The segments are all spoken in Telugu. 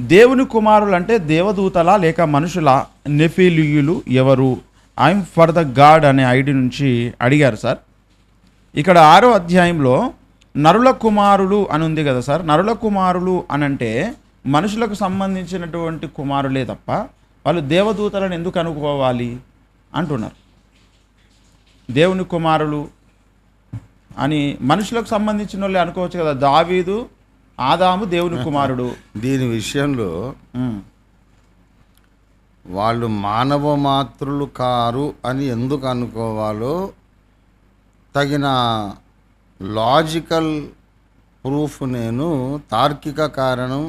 దేవుని కుమారులు అంటే దేవదూతల లేక మనుషుల? నెఫీలియులు ఎవరు? ఐఎమ్ ఫర్ ద గాడ్ అనే ఐడి నుంచి అడిగారు సార్. ఇక్కడ ఆరో అధ్యాయంలో నరుల కుమారులు అని ఉంది కదా సార్. నరుల కుమారులు అని అంటే మనుషులకు సంబంధించినటువంటి కుమారులే తప్ప వాళ్ళు దేవదూతలను ఎందుకు అనుకోవాలి అంటున్నారు. దేవుని కుమారులు అని మనుషులకు సంబంధించిన వాళ్ళే అనుకోవచ్చు కదా. దావీదు ఆదాము దేవుని కుమారుడు. దీని విషయంలో వాళ్ళు మానవ మాతృలు కారు అని ఎందుకు అనుకోవాలో తగిన లాజికల్ ప్రూఫ్ నేను తార్కిక కారణం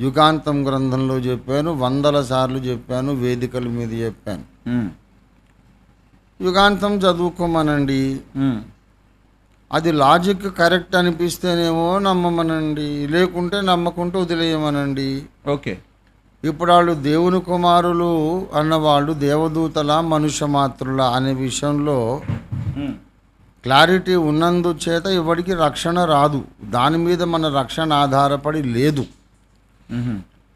యుగాంతం గ్రంథంలో చెప్పాను వందల సార్లు చెప్పాను వేదికల మీద చెప్పాను. యుగాంతం చదువుకోమనండి. అది లాజిక్ కరెక్ట్ అనిపిస్తేనేమో నమ్మమనండి. లేకుంటే నమ్మకుంటే వదిలేయమనండి. ఓకే. ఇప్పుడు వాళ్ళు దేవుని కుమారులు అన్నవాళ్ళు దేవదూతల మనుష్య మాతృల అనే విషయంలో క్లారిటీ ఉన్నందు చేత ఎవరికి రక్షణ రాదు. దాని మీద మన రక్షణ ఆధారపడి లేదు.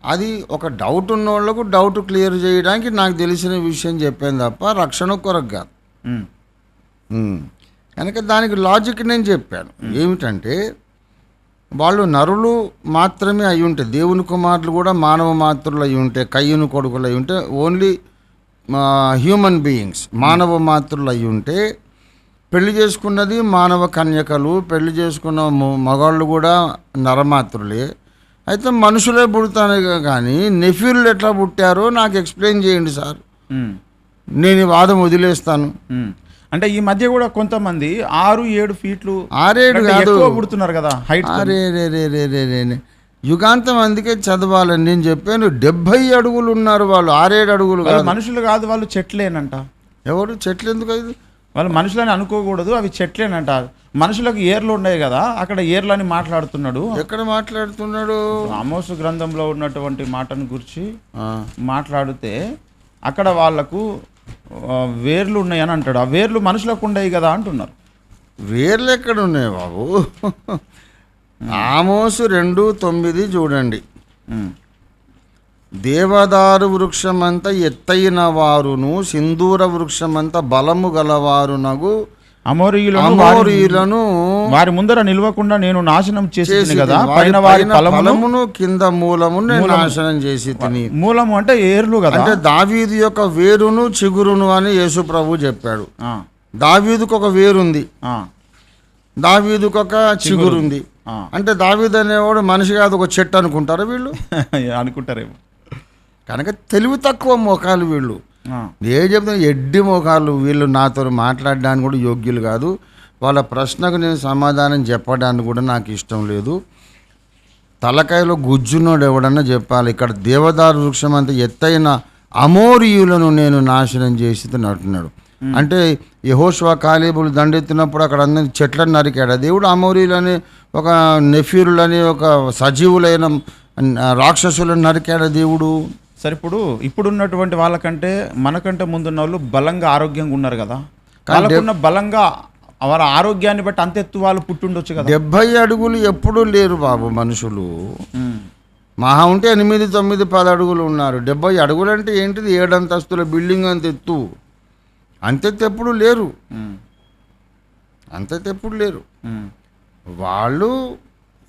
అది ఒక డౌట్ ఉన్న వాళ్ళకు డౌట్ క్లియర్ చేయడానికి నాకు తెలిసిన విషయం చెప్పాను తప్ప రక్షణ కొరకు కాదు. కనుక దానికి లాజిక్ నేను చెప్పాను. ఏమిటంటే వాళ్ళు నరులు మాత్రమే అయి ఉంటే దేవుని కుమారులు కూడా మానవ మాతృలు అయి ఉంటే కయ్యను కొడుకులు అయి ఉంటే ఓన్లీ హ్యూమన్ బీయింగ్స్ మానవ మాతృలు అయి ఉంటే పెళ్ళి చేసుకున్నది మానవ కన్యకలు పెళ్ళి చేసుకున్న మొ- మగాళ్ళు కూడా నరమాతృలే అయితే మనుషులే పుడతానే కానీ నెఫ్యూర్లు ఎట్లా పుట్టారో నాకు ఎక్స్ప్లెయిన్ చేయండి సార్. నేను వాదం వదిలేస్తాను. అంటే ఈ మధ్య కూడా కొంతమంది ఆరు ఏడు ఫీట్లు ఆరేడు ఎక్కువ పుడుతున్నారు కదా హైట్. యుగాంతం అందుకే చదవాలని నేను చెప్పాను. డెబ్భై అడుగులు ఉన్నారు వాళ్ళు. ఆరేడు అడుగులు మనుషులు కాదు వాళ్ళు చెట్లేనంట. ఎవరు? చెట్లు ఎందుకు అయింది వాళ్ళు మనుషులని అనుకోకూడదు అవి చెట్లేనంట. మనుషులకు ఏర్లు ఉన్నాయి కదా అక్కడ ఏర్లు అని మాట్లాడుతున్నాడు. ఎక్కడ మాట్లాడుతున్నాడు? ఆమోసు గ్రంథంలో ఉన్నటువంటి మాటను గురించి మాట్లాడితే అక్కడ వాళ్ళకు వేర్లు ఉన్నాయని అంటాడు. ఆ వేర్లు మనుషులకు ఉండయి కదా అంటున్నారు. వేర్లు ఎక్కడ ఉన్నాయి బాబు? ఆమోసు రెండు తొమ్మిది చూడండి. దేవదారు వృక్షమంత ఎత్తైన వారును సింధూర వృక్షమంత బలము గలవారునగు అమోరీయులను వారి- అమోరీయులను వారి ముందర నిలవకుండా నేను నాశనం చేసి కదా? పైన వారి ఫలమును కింద మూలము నేను నాశనం చేసి తిని. మూలము అంటే ఏర్లు కదా? అంటే దావీదు యొక్క వేరును చిగురును అని యేసు ప్రభు చెప్పాడు. దావీదుకు ఒక వేరుంది. దావీదుకు ఒక చిగురుంది. అంటే దావీదు అనేవాడు మనిషి కాదు ఒక చెట్టు అనుకుంటారు వీళ్ళు? అనుకుంటారేమో. కనుక తెలివి తక్కువ మోకాలు వీళ్ళు. ఏ చెప్తాను ఎడ్డి మోకాలు వీళ్ళు నాతో మాట్లాడడానికి కూడా యోగ్యులు కాదు. వాళ్ళ ప్రశ్నకు నేను సమాధానం చెప్పడానికి కూడా నాకు ఇష్టం లేదు. తలకాయలో గుజ్జునోడు ఎవడన్నా చెప్పాలి ఇక్కడ దేవదారు వృక్షం అంత ఎత్తైన అమోరియులను నేను నాశనం చేసి అంటున్నాడు అంటే యహోష్వా కాలేబులు దండెత్తినప్పుడు అక్కడ అందరిని చెట్లను నరికాడు? దేవుడు అమోరీలని ఒక నెఫ్యూరులని ఒక సజీవులైన రాక్షసులను నరికాడు దేవుడు? సరే ఇప్పుడు ఇప్పుడున్నటువంటి వాళ్ళకంటే మనకంటే ముందున్న వాళ్ళు బలంగా ఆరోగ్యంగా ఉన్నారు కదా. వాళ్ళకున్న బలంగా వారి ఆరోగ్యాన్ని బట్టి అంత ఎత్తు వాళ్ళు పుట్టుండొచ్చు కదా. డెబ్భై అడుగులు ఎప్పుడూ లేరు బాబు మనుషులు. మహా ఉంటే ఎనిమిది తొమ్మిది పది అడుగులు ఉన్నారు. డెబ్బై అడుగులు అంటే ఏంటిది? ఏడు అంతస్తుల బిల్డింగ్ అంత ఎత్తు. అంతెత్తు ఎప్పుడు లేరు. అంతెత్తు ఎప్పుడు లేరు. వాళ్ళు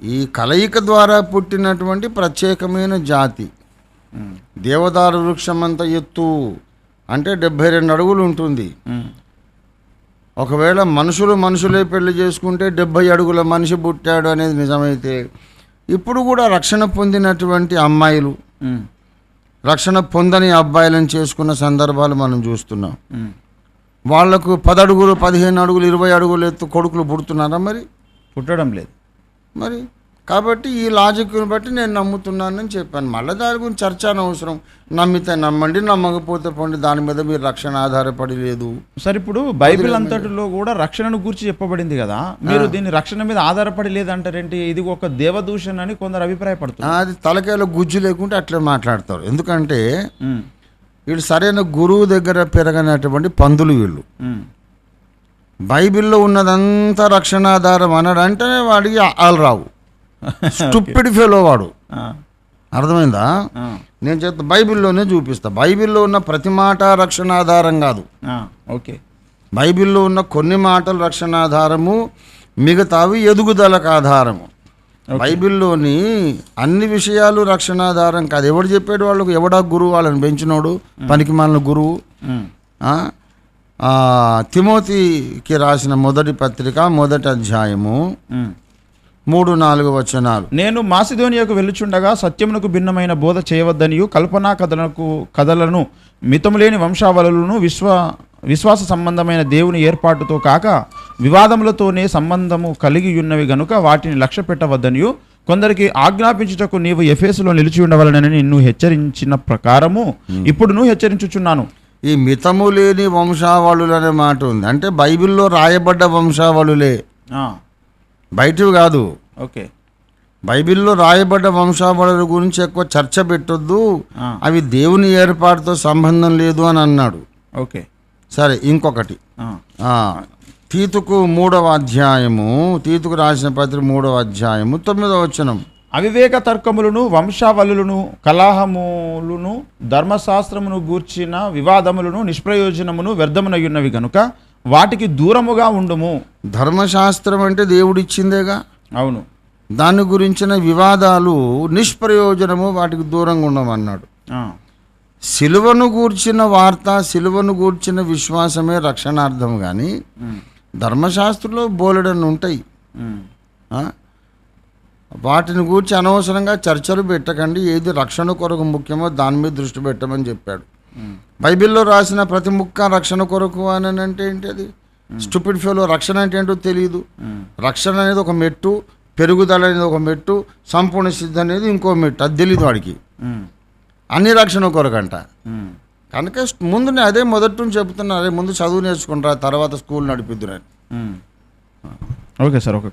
ఈ కలయిక ద్వారా పుట్టినటువంటి ప్రత్యేకమైన జాతి. దేవదారు వృక్షం అంత ఎత్తు అంటే డెబ్భై రెండు అడుగులు ఉంటుంది. ఒకవేళ మనుషులు మనుషులే పెళ్ళి చేసుకుంటే డెబ్భై అడుగుల మనిషి పుట్టాడు అనేది నిజమైతే ఇప్పుడు కూడా రక్షణ పొందినటువంటి అమ్మాయిలు రక్షణ పొందని అబ్బాయిలను చేసుకున్న సందర్భాలు మనం చూస్తున్నాం. వాళ్ళకు పదడుగులు పదిహేను అడుగులు ఇరవై అడుగులు ఎత్తు కొడుకులు పుడుతున్నారా మరి? పుట్టడం లేదు. మరి? కాబట్టి ఈ లాజిక్ని బట్టి నేను నమ్ముతున్నానని చెప్పాను. మళ్ళీ దాని గురించి చర్చ అనవసరం. నమ్మితే నమ్మండి నమ్మకపోతే పోండి. దాని మీద మీరు రక్షణ ఆధారపడి లేదు. సరే ఇప్పుడు బైబిల్ అంతటిలో కూడా రక్షణను గురించి చెప్పబడింది కదా. మీరు దీన్ని రక్షణ మీద ఆధారపడి లేదంటారేంటి? ఇది ఒక దేవదూషణ అని కొందరు అభిప్రాయపడుతున్నారు. అది తలకాయలో గుజ్జు లేకుంటే అట్లే మాట్లాడతారు. ఎందుకంటే వీళ్ళు సరైన గురువు దగ్గర పెరగనటువంటి పందులు వీళ్ళు. బైబిల్లో ఉన్నదంతా రక్షణాధారం అన్నాడు అంటేనే వాడికి ఆలు రావు స్టూపిడ్ ఫెలో వాడు. అర్థమైందా? నేను చెప్తా బైబిల్లోనే చూపిస్తా. బైబిల్లో ఉన్న ప్రతి మాట రక్షణ ఆధారం కాదు ఓకే బైబిల్లో ఉన్న కొన్ని మాటలు రక్షణ ఆధారము మిగతావి ఎదుగుదలకు ఆధారము. బైబిల్లోని అన్ని విషయాలు రక్షణ ఆధారం కాదు. ఎవడు చెప్పాడు వాళ్ళకు? ఎవడా గురువు వాళ్ళని పెంచినోడు? పనికి మాలిన గురువు? తిమోతికి రాసిన మొదటి పత్రిక మొదటి అధ్యాయము. మూడు నాలుగు వచనాలు. నేను మాసిధోనియకు వెళ్ళుచుండగా సత్యమునకు భిన్నమైన బోధ చేయవద్దనియు కల్పనా కథలకు కథలను మితములేని వంశావళులను విశ్వ విశ్వాస సంబంధమైన దేవుని ఏర్పాటుతో కాక వివాదములతోనే సంబంధము కలిగి ఉన్నవి గనుక వాటిని లక్ష్య పెట్టవద్దనియు. కొందరికి ఆజ్ఞాపించుటకు నీవు ఎఫేసులో నిలిచి ఉండవలనని నిన్ను హెచ్చరించిన ప్రకారము ఇప్పుడు నువ్వు హెచ్చరించుచున్నాను. ఈ మితము లేని వంశావళులు అనే మాట ఉంది. అంటే బైబిల్లో రాయబడ్డ వంశావళులే. బయటివి కాదు. ఓకే. బైబిల్లో రాయబడ్డ వంశావళుల గురించి ఎక్కువ చర్చ పెట్టొద్దు. అవి దేవుని ఏర్పాటుతో సంబంధం లేదు అని అన్నాడు. ఓకే. సరే ఇంకొకటి. తీతుకు మూడవ అధ్యాయము తీతుకు రాసిన పత్రిక మూడవ అధ్యాయము తొమ్మిదవ వచనం. అవివేక తర్కములను వంశావళులను కలాహములను ధర్మశాస్త్రమును గూర్చిన వివాదములను నిష్ప్రయోజనమును వ్యర్థమునయున్నవి గనుక వాటికి దూరముగా ఉండుము. ధర్మశాస్త్రం అంటే దేవుడిచ్చిందేగా? అవును. దాని గురించిన వివాదాలు నిష్ప్రయోజనము వాటికి దూరంగా ఉండమన్నాడు. సిలువను గూర్చిన వార్త సిలువను గూర్చిన విశ్వాసమే రక్షణార్థం కానీ ధర్మశాస్త్రంలో బోలెడన్ని ఉంటాయి? వాటిని గూర్చి అనవసరంగా చర్చలు పెట్టకండి. ఏది రక్షణ కొరకు ముఖ్యమో దాని మీద దృష్టి పెట్టమని చెప్పాడు. బైబిల్లో రాసిన ప్రతి ముక్క రక్షణ కొరకు అని అంటే ఏంటి అది స్టూపిడ్ ఫెలో రక్షణ అంటే ఏంటో తెలియదు రక్షణ అనేది ఒక మెట్టు పెరుగుదల అనేది ఒక మెట్టు సంపూర్ణ సిద్ధి అనేది ఇంకో మెట్టు అది తెలియదు వాడికి. అన్ని రక్షణ కొరకంట. కనుక ముందు నేను అదే మొదటి నుంచి చెప్తున్నా అదే ముందు చదువు నేర్చుకుంటారా తర్వాత స్కూల్ నడిపిద్దురని. ఉమ్. Okay sir okay.